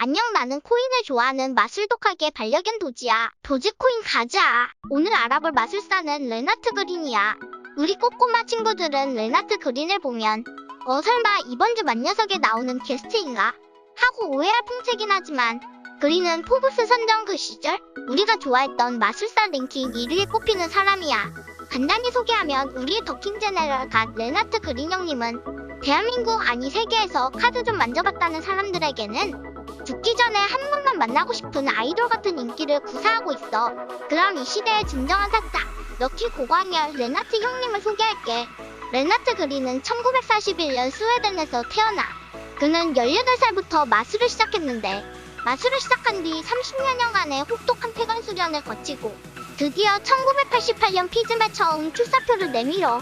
안녕 나는 코인을 좋아하는 마술독하게 반려견 도지야. 도지코인 가자. 오늘 알아볼 마술사는 레나트 그린이야. 우리 꼬꼬마 친구들은 레나트 그린을 보면 어 설마 이번 주 만녀석에 나오는 게스트인가? 하고 오해할 풍채긴 하지만 그린은 포브스 선정 그 시절 우리가 좋아했던 마술사 랭킹 1위에 꼽히는 사람이야. 간단히 소개하면 우리의 더킹 제네럴 갓 레나트 그린 형님은 대한민국 아니 세계에서 카드 좀 만져봤다는 사람들에게는 죽기 전에 한 번만 만나고 싶은 아이돌 같은 인기를 구사하고 있어. 그럼 이 시대의 진정한 사자, 럭키 고광열 레나트 형님을 소개할게. 레나트 그린은 1941년 스웨덴에서 태어나. 그는 18살부터 마술을 시작했는데, 마술을 시작한 뒤 30여년간의 혹독한 폐관 수련을 거치고, 드디어 1988년 피즘에 처음 출사표를 내밀어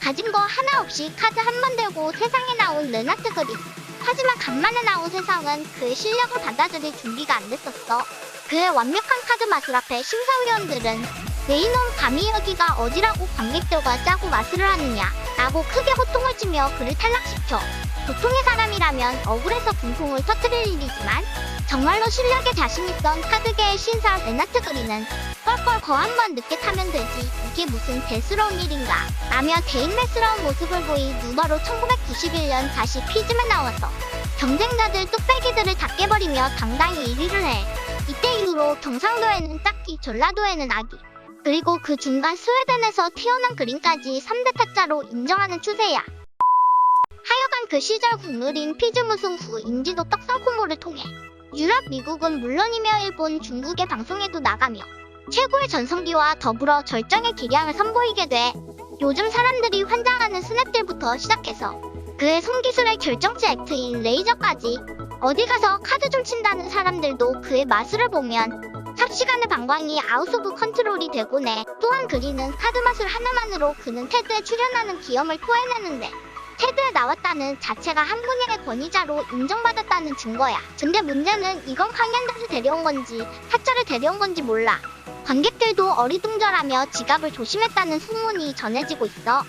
가진 거 하나 없이 카드 한 번 들고 세상에 나온 레나트 그린. 하지만 간만에 나온 세상은 그의 실력을 받아들일 준비가 안 됐었어. 그의 완벽한 카드 마술 앞에 심사위원들은 내 이놈 감히 여기가 어디라고 관객들과 짜고 마술을 하느냐 라고 크게 호통을 치며 그를 탈락시켜. 보통의 사람이라면 억울해서 분통을 터뜨릴 일이지만 정말로 실력에 자신있던 카드계의 신사 레나트 그린은 껄껄 거한 번 늦게 타면 되지. 이게 무슨 대수로운 일인가? 라며 개인매스러운 모습을 보인 누바로 1991년 다시 피즘에 나와서 경쟁자들 뚝배기들을 다 깨버리며 당당히 1위를 해. 이때 이후로 경상도에는 딱히 전라도에는 아기. 그리고 그 중간 스웨덴에서 태어난 그린까지 3대 타짜로 인정하는 추세야. 하여간 그 시절 국룰인 피즘 우승 후 인지도 떡상 콤보를 통해 유럽, 미국은 물론이며 일본, 중국의 방송에도 나가며 최고의 전성기와 더불어 절정의 기량을 선보이게 돼 요즘 사람들이 환장하는 스냅들부터 시작해서 그의 손기술의 결정체 액트인 레이저까지 어디 가서 카드 좀 친다는 사람들도 그의 마술을 보면 삽시간의 방광이 아웃 오브 컨트롤이 되곤 해 또한 그리는 카드 마술 하나만으로 그는 테드에 출연하는 기염을 토해내는데 테드에 나왔다는 자체가 한 분야의 권위자로 인정받았다는 증거야. 근데 문제는 이건 강연자를 데려온 건지 타짜를 데려온 건지 몰라. 관객들도 어리둥절하며 지갑을 조심했다는 소문이 전해지고 있어.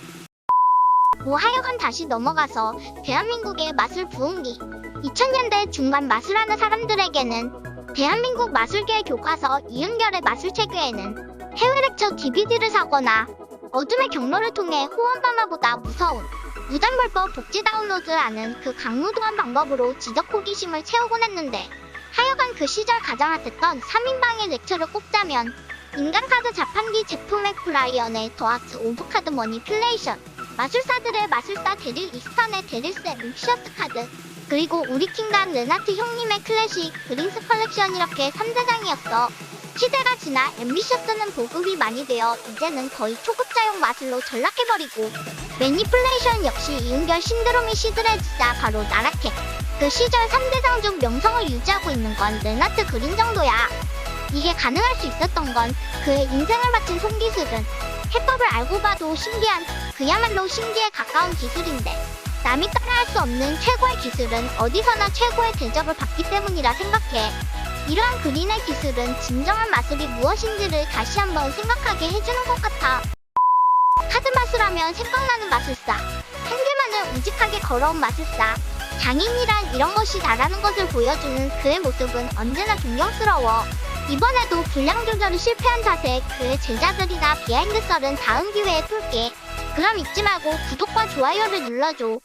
뭐 하여간 다시 넘어가서 대한민국의 마술 부흥기. 2000년대 중반 마술하는 사람들에게는 대한민국 마술계의 교과서 이은결의 마술체계에는 해외 렉처 DVD를 사거나 어둠의 경로를 통해 호원바마보다 무서운 무단불법 복지 다운로드를 하는 그 강무도한 방법으로 지적 호기심을 채우곤 했는데 하여간 그 시절 가장 핫했던 3인방의 렉처를 꼽자면 인간카드 자판기 제품의 플라이언의 더아트 오브 카드 머니플레이션 마술사들의 마술사 데릴 이스턴의 데릴세 믹셔스 카드 그리고 우리 킹간 레나트 형님의 클래식 그린스 컬렉션 이렇게 3대장이었어 시대가 지나 앰비셔스는 보급이 많이 되어 이제는 거의 초급자용 마술로 전락해버리고 매니플레이션 역시 이은결 신드롬이 시들해지자 바로 나락해 그 시절 3대장 중 명성을 유지하고 있는 건 레나트 그린 정도야. 이게 가능할 수 있었던 건 그의 인생을 바친 손기술은 해법을 알고 봐도 신기한 그야말로 신기에 가까운 기술인데 남이 따라할 수 없는 최고의 기술은 어디서나 최고의 대접을 받기 때문이라 생각해 이러한 그린의 기술은 진정한 마술이 무엇인지를 다시 한번 생각하게 해주는 것 같아. 카드 마술하면 생각나는 마술사. 한 개만을 우직하게 걸어온 마술사. 장인이란 이런 것이 나라는 것을 보여주는 그의 모습은 언제나 존경스러워. 이번에도 분량 조절이 실패한 탓에 그의 제자들이나 비하인드 썰은 다음 기회에 풀게. 그럼 잊지 말고 구독과 좋아요를 눌러줘.